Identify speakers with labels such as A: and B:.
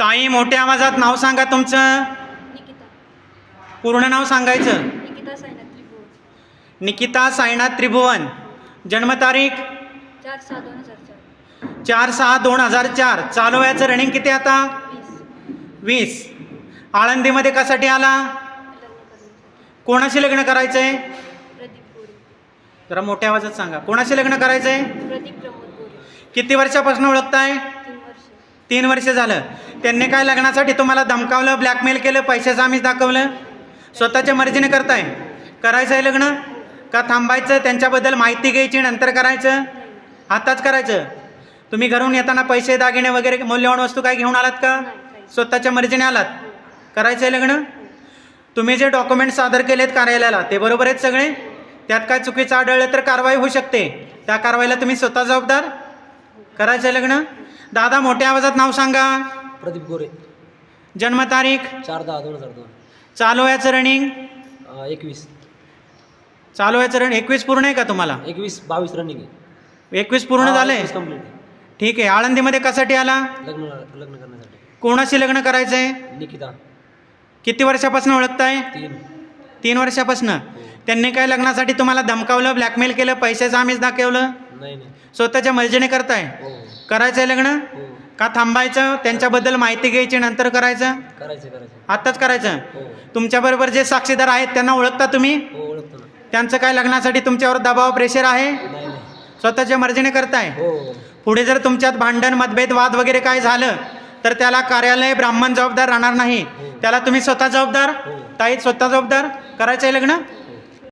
A: ताई मोठ्या आवाजात नाव सांगा तुमचं.
B: निकिता.
A: पूर्ण नाव सांगायचं.
B: निकिता साईनाथ त्रिभुवन.
A: निकिता साईनाथ त्रिभुवन. जन्मतारीख
B: चार सहा दोन हजार चार.
A: चार सहा दोन हजार चार. चालू वयाचं रनिंग किती आता?
B: वीस.
A: आळंदीमध्ये कशासाठी आला? कोणाशी लग्न करायचंय? जरा मोठ्या आवाजात सांगा. कोणाशी लग्न करायचंय? किती वर्षापासून ओळखताय?
B: तीन वर्ष
A: झालं. त्यांनी काय लग्नासाठी तुम्हाला धमकावलं ब्लॅकमेल केलं पैशाचं आम्ही दाखवलं? स्वतःच्या मर्जीने करताय. करायचं आहे लग्न? का थांबायचं? त्यांच्याबद्दल माहिती घ्यायची नंतर करायचं? आताच करायचं. तुम्ही घरून येताना पैसे दागिने वगैरे मौल्यवान वस्तू काय घेऊन आलात का? स्वतःच्या मर्जीने आलात. करायचं आहे लग्न? तुम्ही जे डॉक्युमेंट सादर केलेत कार्यालयाला ते बरोबर आहेत सगळे? त्यात काय चुकीचं आढळलं तर कारवाई होऊ शकते. त्या कारवाईला तुम्ही स्वतः जबाबदार? करायचं आहे लग्न? दादा मोठ्या आवाजात नाव सांगा.
C: प्रदीप गोरे.
A: जन्मतारीख?
C: चार दहा दोन हजार दोन.
A: चालू याचं रनिंग
C: अं, एकवीस.
A: चालू याचं रनिंग एकवीस पूर्ण आहे का तुम्हाला?
C: एकवीस बावीस रनिंग आहे.
A: एकवीस पूर्ण झालंय
C: कंप्लीट आहे.
A: ठीक आहे. आळंदीमध्ये कशासाठी आला?
C: लग्न लग्न करण्यासाठी.
A: कोणाशी लग्न करायचंय?
C: निकिता.
A: किती वर्षापासून ओळखताय?
C: तीन.
A: तीन वर्षापासून? त्यांनी काय लग्नासाठी तुम्हाला धमकावलं ब्लॅकमेल केलं पैशाचं आम्हीच दाखवलं?
C: नाही नाही.
A: स्वतःच्या मर्जीने करताय?
C: हो.
A: करायचंय लग्न?
C: हो.
A: का थांबायचं? त्यांच्याबद्दल माहिती घ्यायची नंतर करायचं?
C: करायचं करायचं.
A: आत्ताच करायचं?
C: हो.
A: तुमच्याबरोबर जे साक्षीदार आहेत त्यांना ओळखता तुम्ही?
C: हो ओळखतो ना.
A: त्यांचं काय लग्नासाठी तुमच्यावर दबाव प्रेशर आहे?
C: नाही नाही.
A: स्वतःच्या मर्जीने करताय?
C: हो.
A: पुढे जर तुमच्यात भांडण मतभेद वाद वगैरे काय झालं तर त्याला कार्यालय ब्राह्मण जबाबदार राहणार नाही. त्याला तुम्ही स्वतः जबाबदार?
C: हो.
A: ताई स्वतः जबाबदार? करायचं आहे लग्न?